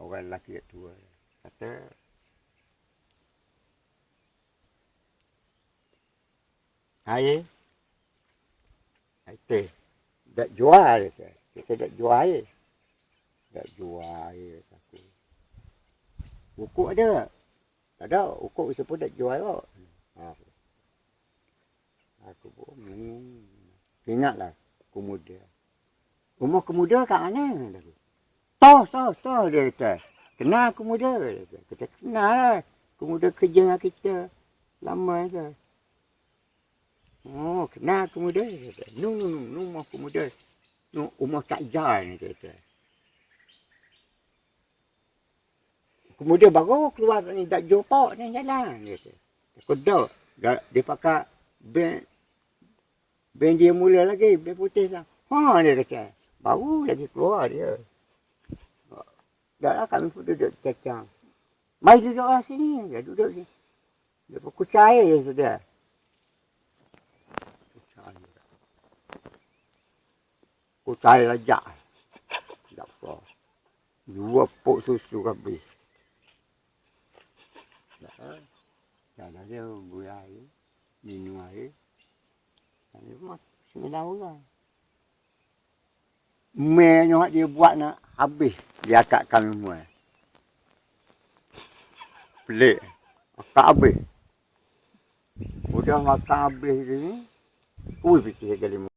orang lelaki yang tua. Kata, air, air teh. Tak jual dia. kata. Kita tak jual air. Tak jual air aku. Ukuk ada. Tak ada. Ukuk bisa pun tak jual kok. Ha. Aku pun hmm. Ingatlah aku muda. Umur aku muda kat mana? aku. Toh, toh, toh dia kata. Kenal aku muda. Dia kata, kenal lah. Aku muda kerja dengan kita. Lama kata. Oh, kenal aku muda. Dia kata. Nu, nu, nu, nu, umur aku muda. Nu, umur tak jalan. Dia kata. Aku muda baru keluar ni. Tak jumpa ni jalan. Dia kata. Aku dah. Dia, dia pakai band. Band dia mula lagi. Band putih lah. Ha, dia kata. Baru lagi keluar dia. Dah lah kami pun duduk cacang. Mari duduk lah sini. Dia duduk sini. Dia pun kucah air je air. Kucah air lajak. Tak apa. Dua pok susu habis. Lah. Dah lah dia buaya air. Minum air. Kami pun sembilan orang. Yang dia buat nak habis dia akak kami semua. Pelik. Akak habis. Udah makan habis ni. Ui fikir kali